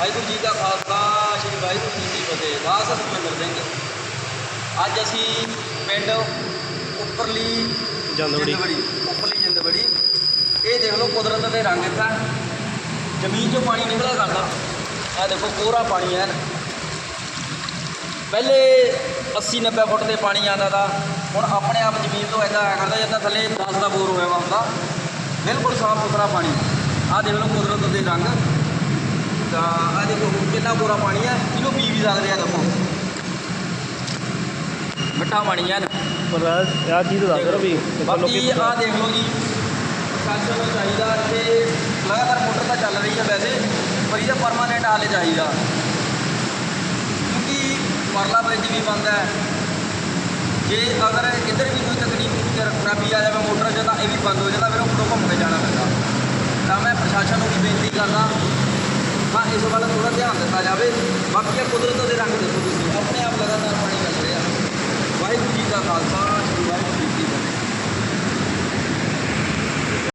ਵਾਹਿਗੁਰੂ ਜੀ ਕਾ ਖਾਲਸਾ ਸ੍ਰੀ ਵਾਹਿਗੁਰੂ ਜੀ ਕੀ ਫਤਿਹ। ਦਾਸ ਸੁਖਮੰਦਰ ਸਿੰਘ ਅੱਜ ਅਸੀਂ ਪਿੰਡ ਉੱਪਰਲੀ ਜੰਦਵੜੀ। ਉੱਪਰਲੀ ਜਿੰਦਵੜੀ। ਇਹ ਦੇਖ ਲਓ ਕੁਦਰਤ ਦੇ ਰੰਗ ਇੱਥੇ। ਜ਼ਮੀਨ 'ਚੋਂ ਪਾਣੀ ਨਿਕਲਿਆ ਕਰਦਾ। ਇਹ ਦੇਖੋ ਕੋਰਾ ਪਾਣੀ ਹੈ। ਪਹਿਲੇ 80 90 ਫੁੱਟ ਤੇ ਪਾਣੀ ਆਉਂਦਾ ਤਾ। ਹੁਣ ਆਪਣੇ ਆਪ ਜ਼ਮੀਨ ਤੋਂ ਐਦਾਂ ਆਇਆ ਕਰਦਾ ਜਿੱਦਾਂ ਥੱਲੇ 10 ਦਾ ਬੋਰ ਹੋਇਆ ਹੁੰਦਾ। ਬਿਲਕੁਲ ਸਾਫ਼ ਸੁਥਰਾ ਪਾਣੀ। ਆਹ ਦੇਖ ਲਓ ਕੁਦਰਤ ਦੇ ਰੰਗ। ਕਿੰਨਾ ਕੋਰਾ ਪਾਣੀ ਹੈ ਇਹਨੂੰ ਪੀ ਵੀ ਸਕਦੇ ਆ ਦੇਖੋ ਮਿੱਠਾ ਪਾਣੀ ਹੈ ਪਰ ਆਹ ਚੀਜ਼ ਦੱਸ ਕਰੋ ਵੀ ਬਾਕੀ ਆਹ ਦੇਖ ਲਓ ਜੀ ਪ੍ਰਸ਼ਾਸਨ ਨੂੰ ਚਾਹੀਦਾ ਕਿ ਲਗਾਤਾਰ ਮੋਟਰ ਤਾਂ ਚੱਲ ਰਹੀ ਹੈ ਵੈਸੇ ਪਰ ਇਹਦਾ ਪਰਮਾਨੈਂਟ ਹਾਲੇ ਚਾਹੀਦਾ। ਕਿਉਂਕਿ ਪਰਲਾ ਬ੍ਰਿਜ ਵੀ ਬੰਦ ਹੈ ਜੇ ਅਗਰ ਇੱਧਰ ਵੀ ਕੋਈ ਤਕਨੀਕ ਖਰਾਬੀ ਆ ਜਾਵੇ ਮੋਟਰ 'ਚ ਤਾਂ ਇਹ ਵੀ ਬੰਦ ਹੋ ਜਾਂਦਾ ਫਿਰ ਉੱਪਰੋਂ ਘੁੰਮ ਕੇ ਜਾਣਾ ਪੈਂਦਾ। ਤਾਂ ਮੈਂ ਪ੍ਰਸ਼ਾਸਨ ਨੂੰ ਵੀ ਬੇਨਤੀ ਕਰਦਾ इस वाला थोड़ा ध्यान देता जाए बाकी कुदरत